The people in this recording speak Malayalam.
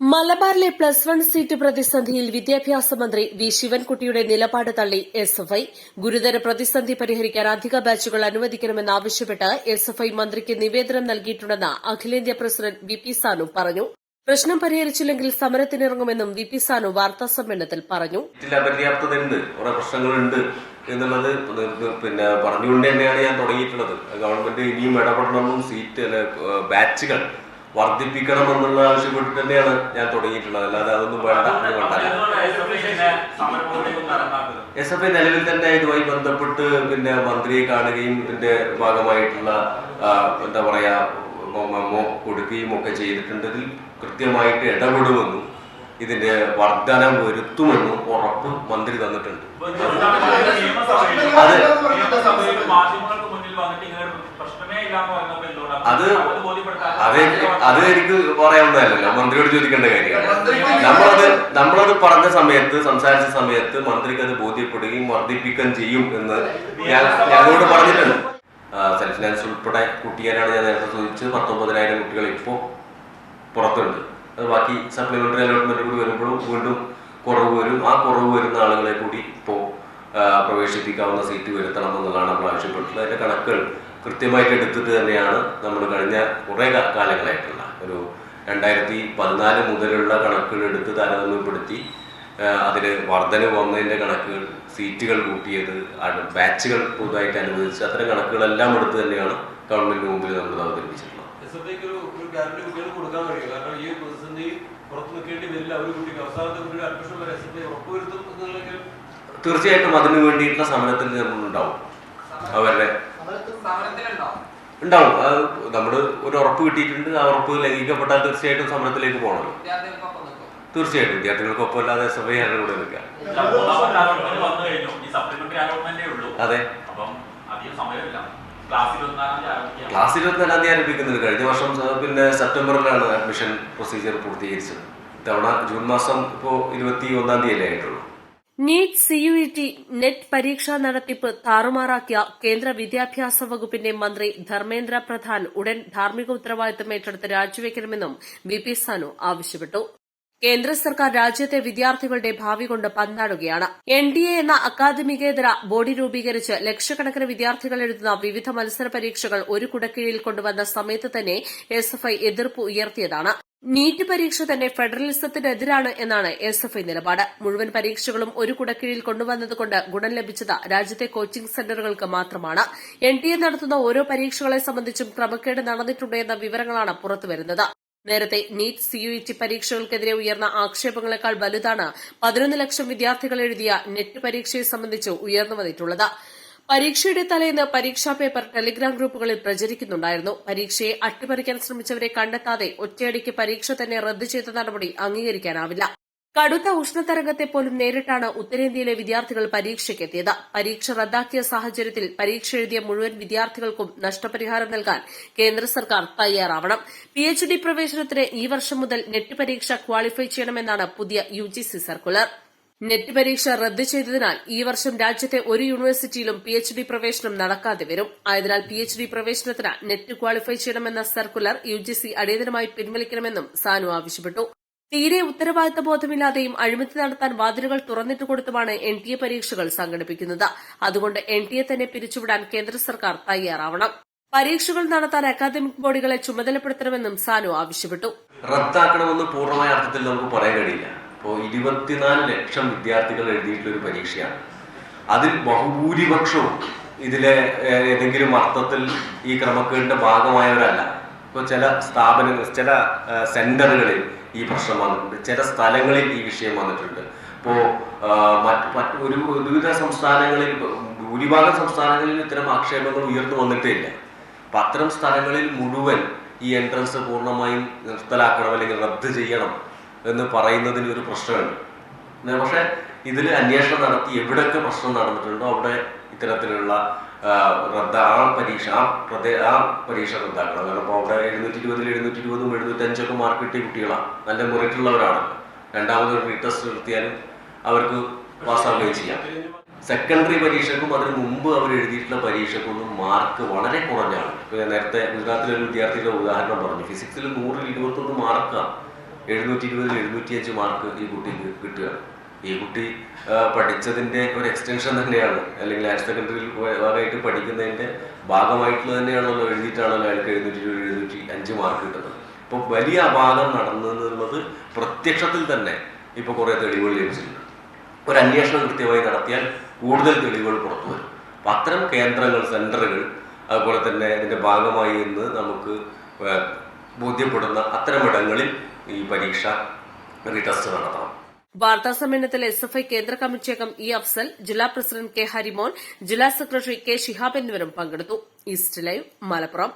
മലബാറിലെ പ്ലസ് വൺ സീറ്റ് പ്രതിസന്ധിയിൽ വിദ്യാഭ്യാസ മന്ത്രി വി ശിവൻകുട്ടിയുടെ നിലപാട് തള്ളി എസ് എഫ് ഐ. ഗുരുതര പ്രതിസന്ധി പരിഹരിക്കാൻ അധിക ബാച്ചുകൾ അനുവദിക്കണമെന്നാവശ്യപ്പെട്ട് എസ് എഫ് ഐ മന്ത്രിക്ക് നിവേദനം നൽകിയിട്ടുണ്ടെന്ന് അഖിലേന്ത്യാ പ്രസിഡന്റ് വി പി സാനു പറഞ്ഞു. പ്രശ്നം പരിഹരിച്ചില്ലെങ്കിൽ സമരത്തിനിറങ്ങുമെന്നും വി പി സാനു വാർത്താ സമ്മേളനത്തിൽ പറഞ്ഞു. പ്രശ്നങ്ങളുണ്ട് എന്നുള്ളത് പിന്നെ പറഞ്ഞുകൊണ്ട് തന്നെയാണ് ഞാൻ തുടങ്ങിയിട്ടുള്ളത്. ഗവൺമെന്റ് ഇനിയും ഇടപെടണമെന്നും സീറ്റ് ബാച്ചുകൾ വർദ്ധിപ്പിക്കണം എന്നുള്ള ആവശ്യപ്പെട്ടിട്ട് തന്നെയാണ് ഞാൻ തുടങ്ങിയിട്ടുള്ളത്. അല്ലാതെ അതൊന്നും വേണ്ട എന്ന് വേണ്ടല്ല എസ് എഫ് ഐ നിലവിൽ തന്നെ ഇതുമായി ബന്ധപ്പെട്ട് പിന്നെ മന്ത്രിയെ കാണുകയും ഇതിന്റെ ഭാഗമായിട്ടുള്ള എന്താ പറയാ മെമ്മോ കൊടുക്കുകയും ഒക്കെ ചെയ്തിട്ടുണ്ട് ഇതിൽ കൃത്യമായിട്ട് ഇടപെടുമെന്നും ഇതിന്റെ വർധനം വരുത്തുമെന്നും ഉറപ്പ് മന്ത്രി തന്നിട്ടുണ്ട്. അത് അത് അത് അത് എനിക്ക് പറയാവുന്നതല്ലല്ലോ മന്ത്രിയോട് ചോദിക്കേണ്ട കാര്യമാണ്. നമ്മളത് നമ്മളത് പറഞ്ഞ സമയത്ത് സംസാരിച്ച സമയത്ത് മന്ത്രിക്ക് അത് ബോധ്യപ്പെടുകയും വർദ്ധിപ്പിക്കുകയും ചെയ്യും എന്ന് ഞാൻ ഞങ്ങളോട് പറഞ്ഞിട്ടുണ്ട്. സെൽഫ് ഫിനാൻസ് ഉൾപ്പെടെ കുട്ടിയാനാണ് ഞാൻ നേരത്തെ ചോദിച്ചത്. പത്തൊമ്പതിനായിരം കുട്ടികൾ ഇപ്പോൾ പുറത്തുണ്ട്. അത് ബാക്കി സപ്ലിമെന്ററി അലോട്ട്മെന്റ് കൂടി വരുമ്പോഴും വീണ്ടും കുറവ് വരും. ആ കുറവ് വരുന്ന ആളുകളെ കൂടി ഇപ്പോൾ പ്രവേശിപ്പിക്കാവുന്ന സീറ്റ് വരുത്തണം എന്നുള്ളതാണ് നമ്മൾ ആവശ്യപ്പെട്ടിട്ടുള്ളത്. അതിന്റെ കണക്കുകൾ കൃത്യമായിട്ട് എടുത്തിട്ട് തന്നെയാണ് നമ്മൾ കഴിഞ്ഞ കുറേ കാലങ്ങളായിട്ടുള്ള ഒരു രണ്ടായിരത്തി പതിനാല് മുതലുള്ള കണക്കുകൾ എടുത്ത് താരതമ്യപ്പെടുത്തി അതിൽ വർധന വന്നതിന്റെ കണക്കുകൾ സീറ്റുകൾ കൂട്ടിയത് ബാച്ചുകൾ പുതുതായിട്ട് അനുവദിച്ച് അത്തരം കണക്കുകളെല്ലാം എടുത്ത് തന്നെയാണ് ഗവൺമെന്റിന് മുമ്പിൽ നമ്മൾ അവതരിപ്പിച്ചിട്ടുള്ളത്. തീർച്ചയായിട്ടും അതിനു വേണ്ടിയിട്ടുള്ള സമരത്തിൽ നമ്മൾ ഉണ്ടാവും. അവരുടെ ഉണ്ടാവും. അത് നമ്മൾ ഒരു ഉറപ്പ് കിട്ടിയിട്ടുണ്ട്. ആ ഉറപ്പ് ലംഘിക്കപ്പെട്ടാൽ തീർച്ചയായിട്ടും സമരത്തിലേക്ക് പോകണം തീർച്ചയായിട്ടും. വിദ്യാർത്ഥികൾക്കൊപ്പം അല്ലാതെ എസ് എഫ് ഐ ആരുടെ കൂടെ നിൽക്കാം മൂന്നാമത്തെ വന്നു കഴിഞ്ഞു. ഈ സപ്ലിമെന്ററി അലോട്ട്മെന്റേ ഉള്ളൂ. അതെ. ക്ലാസ് ഇരുപത്തിനാലാം തീയതി ആരംഭിക്കുന്നത് കഴിഞ്ഞ വർഷം പിന്നെ സെപ്റ്റംബറിലാണ് അഡ്മിഷൻ പ്രൊസീജിയർ പൂർത്തീകരിച്ചത്. ഇത്തവണ ജൂൺ മാസം ഇപ്പോൾ ഇരുപത്തി ഒന്നാം തീയതി അല്ലേ ആയിട്ടുള്ളൂ. നീറ്റ് സിയുഇടി നെറ്റ് പരീക്ഷാ നടത്തിപ്പ് താറുമാറാക്കിയ കേന്ദ്ര വിദ്യാഭ്യാസ വകുപ്പിന്റെ മന്ത്രി ധർമ്മേന്ദ്ര പ്രധാൻ ഉടൻ ധാർമ്മിക ഉത്തരവാദിത്തം ഏറ്റെടുത്ത് രാജിവെക്കണമെന്നും വി പി സാനു ആവശ്യപ്പെട്ടു. കേന്ദ്ര സർക്കാർ രാജ്യത്തെ വിദ്യാർത്ഥികളുടെ ഭാവി കൊണ്ട് പന്താടുകയാണ്. എൻ ഡി എ എന്ന അക്കാദമികേതര ബോഡി രൂപീകരിച്ച് ലക്ഷക്കണക്കിന് വിദ്യാർത്ഥികൾ എഴുതുന്ന വിവിധ മത്സര പരീക്ഷകൾ ഒരു കുടക്കീഴിൽ കൊണ്ടുവന്ന സമയത്ത് തന്നെ എസ് എഫ് ഐ എതിർപ്പ് ഉയർത്തിയതാണ്. നീറ്റ് പരീക്ഷ തന്നെ ഫെഡറലിസത്തിനെതിരാണ് എന്നാണ് എസ് എഫ് ഐ നിലപാട്. മുഴുവൻ പരീക്ഷകളും ഒരു കുടക്കീഴിൽ കൊണ്ടുവന്നതുകൊണ്ട് ഗുണം ലഭിച്ചത് രാജ്യത്തെ കോച്ചിംഗ് സെന്ററുകൾക്ക് മാത്രമാണ്. എൻ ടി എ നടത്തുന്ന ഓരോ പരീക്ഷകളെ സംബന്ധിച്ചും ക്രമക്കേട് നടന്നിട്ടുണ്ടെന്ന വിവരങ്ങളാണ് പുറത്തുവരുന്നത്. നേരത്തെ നീറ്റ് സിയുഇടി പരീക്ഷകൾക്കെതിരെ ഉയർന്ന ആക്ഷേപങ്ങളെക്കാൾ വലുതാണ് പതിനൊന്ന് ലക്ഷം വിദ്യാർത്ഥികൾ എഴുതിയ നെറ്റ് പരീക്ഷയെ സംബന്ധിച്ച് ഉയർന്നു വന്നിട്ടുള്ളത്. പരീക്ഷയുടെ തലേന്ന് പരീക്ഷാ പേപ്പർ ടെലിഗ്രാം ഗ്രൂപ്പുകളിൽ പ്രചരിക്കുന്നുണ്ടായിരുന്നു. പരീക്ഷയെ അട്ടിമറിക്കാൻ ശ്രമിച്ചവരെ കണ്ടെത്താതെ ഒറ്റയടിക്ക് പരീക്ഷ തന്നെ റദ്ദു ചെയ്ത നടപടി അംഗീകരിക്കാനാവില്ല. കടുത്ത ഉഷ്ണതരംഗത്തെ പോലും നേരിട്ടാണ് ഉത്തരേന്ത്യയിലെ വിദ്യാർത്ഥികൾ പരീക്ഷയ്ക്കെത്തിയത്. പരീക്ഷ റദ്ദാക്കിയ സാഹചര്യത്തിൽ പരീക്ഷ എഴുതിയ മുഴുവൻ വിദ്യാർത്ഥികൾക്കും നഷ്ടപരിഹാരം നൽകാൻ കേന്ദ്ര സർക്കാർ തയ്യാറാവണം. പി എച്ച് ഡി പ്രവേശനത്തിന് ഈ വർഷം മുതൽ നെറ്റ് പരീക്ഷ ക്വാളിഫൈ ചെയ്യണമെന്നാണ് പുതിയ യു സർക്കുലർ. നെറ്റ് പരീക്ഷ റദ്ദു ചെയ്തതിനാൽ ഈ വർഷം രാജ്യത്തെ ഒരു യൂണിവേഴ്സിറ്റിയിലും പി എച്ച് ഡി പ്രവേശനം നടക്കാതെ വരും. ആയതിനാൽ പി എച്ച് ഡി പ്രവേശനത്തിന് നെറ്റ് ക്വാളിഫൈ ചെയ്യണമെന്ന സർക്കുലർ യു ജി സി അടിയന്തരമായി പിൻവലിക്കണമെന്നും സാനു ആവശ്യപ്പെട്ടു. തീരെ ഉത്തരവാദിത്ത ബോധമില്ലാതെയും അഴിമതി നടത്താൻ വാതിലുകൾ തുറന്നിട്ട് കൊടുത്തുമാണ് എൻ ടി എ പരീക്ഷകൾ സംഘടിപ്പിക്കുന്നത്. അതുകൊണ്ട് എൻ ടി എ തന്നെ പിരിച്ചുവിടാൻ കേന്ദ്ര സർക്കാർ തയ്യാറാവണം. പരീക്ഷകൾ നടത്താൻ അക്കാദമിക് ബോഡികളെ ചുമതലപ്പെടുത്തണമെന്നും സാനു ആവശ്യപ്പെട്ടു. റദ്ദാക്കണമെന്ന് പൂർണമായ അർത്ഥത്തിൽ നമുക്ക് പറയാൻ കഴിയില്ല. ഇപ്പോൾ ഇരുപത്തിനാല് ലക്ഷം വിദ്യാർത്ഥികൾ എഴുതിയിട്ടുള്ള ഒരു പരീക്ഷയാണ്. അതിൽ ബഹുഭൂരിപക്ഷവും ഇതിലെ ഏതെങ്കിലും അർത്ഥത്തിൽ ഈ ക്രമക്കേടിന്റെ ഭാഗമായവരല്ല. ഇപ്പോൾ ചില സ്ഥാപനങ്ങൾ ചില സെന്ററുകളിൽ ഈ പ്രശ്നം വന്നിട്ടുണ്ട്. ചില സ്ഥലങ്ങളിൽ ഈ വിഷയം വന്നിട്ടുണ്ട്. ഇപ്പോൾ മറ്റ് ഒരു വിവിധ സംസ്ഥാനങ്ങളിൽ ഭൂരിഭാഗം സംസ്ഥാനങ്ങളിൽ ഇത്തരം ആക്ഷേപങ്ങൾ ഉയർന്നു വന്നിട്ടേ ഇല്ല അപ്പൊ അത്തരം സ്ഥലങ്ങളിൽ മുഴുവൻ ഈ എൻട്രൻസ് പൂർണമായും നിർത്തലാക്കണം അല്ലെങ്കിൽ റദ്ദ് ചെയ്യണം എന്ന് പറയുന്നതിന് ഒരു പ്രശ്നമുണ്ട്. പക്ഷെ ഇതിൽ അന്വേഷണം നടത്തി എവിടെയൊക്കെ പ്രശ്നം നടന്നിട്ടുണ്ടോ അവിടെ ഇത്തരത്തിലുള്ള റദ്ദ ആ പരീക്ഷ ആ പ്രദേ ആ പരീക്ഷ റദ്ദാക്കണം. കാരണം ഇപ്പോൾ അവിടെ എഴുന്നൂറ്റി ഇരുപതിൽ എഴുന്നൂറ്റി ഇരുപതും എഴുന്നൂറ്റഞ്ചൊക്കെ മാർക്ക് കിട്ടിയ കുട്ടികളാണ് നല്ല മുറിട്ടുള്ളവരാണ് രണ്ടാമത് റീടെസ്റ്റ് നിർത്തിയാലും അവർക്ക് പാസ്സാവുകയും ചെയ്യാം. സെക്കൻഡറി പരീക്ഷക്കും അതിന് മുമ്പ് അവർ എഴുതിയിട്ടുള്ള പരീക്ഷക്കൊന്നും മാർക്ക് വളരെ കുറഞ്ഞാണ്. ഇപ്പൊ ഞാൻ നേരത്തെ ഗുജറാത്തിലെ ഒരു വിദ്യാർത്ഥിയുടെ ഉദാഹരണം പറഞ്ഞു. ഫിസിക്സിൽ നൂറിൽ ഇരുപത്തൊന്ന് മാർക്കാണ് എഴുന്നൂറ്റി ഇരുപതിൽ എഴുന്നൂറ്റി അഞ്ച് മാർക്ക് ഈ കുട്ടിക്ക് കിട്ടുക. ഈ കുട്ടി പഠിച്ചതിന്റെ ഒരു എക്സ്റ്റൻഷൻ തന്നെയാണ്. അല്ലെങ്കിൽ ഹയർ സെക്കൻഡറിയിൽ ഭാഗമായിട്ട് പഠിക്കുന്നതിന്റെ ഭാഗമായിട്ടുള്ള തന്നെയാണല്ലോ എഴുതിയിട്ടാണല്ലോ അയാൾക്ക് എഴുന്നൂറ്റി ഇരുപത് എഴുന്നൂറ്റി അഞ്ച് മാർക്ക് കിട്ടുന്നത്. ഇപ്പോൾ വലിയ അപാകം നടന്നു എന്നുള്ളത് പ്രത്യക്ഷത്തിൽ തന്നെ ഇപ്പോൾ കുറേ തെളിവുകൾ ലഭിച്ചിട്ടുണ്ട്. ഒരു അന്വേഷണം കൃത്യമായി നടത്തിയാൽ കൂടുതൽ തെളിവുകൾ പുറത്തു വരും. അപ്പം അത്തരം കേന്ദ്രങ്ങൾ സെന്ററുകൾ അതുപോലെ തന്നെ ഇതിന്റെ ഭാഗമായി എന്ന് നമുക്ക് ബോധ്യപ്പെടുന്ന അത്തരം ഇടങ്ങളിൽ ഈ പരീക്ഷ റീടെസ്റ്റ് നടത്തണം. വാർത്താ സമ്മേളനത്തിൽ എസ് എഫ് ഐ കേന്ദ്ര കമ്മിറ്റി അംഗം ഇ അഫ്സൽ ജില്ലാ പ്രസിഡന്റ് കെ ഹരിമോൻ ജില്ലാ സെക്രട്ടറി കെ ഷിഹാബ് എന്നിവരും പങ്കെടുത്തു. East live Malappuram.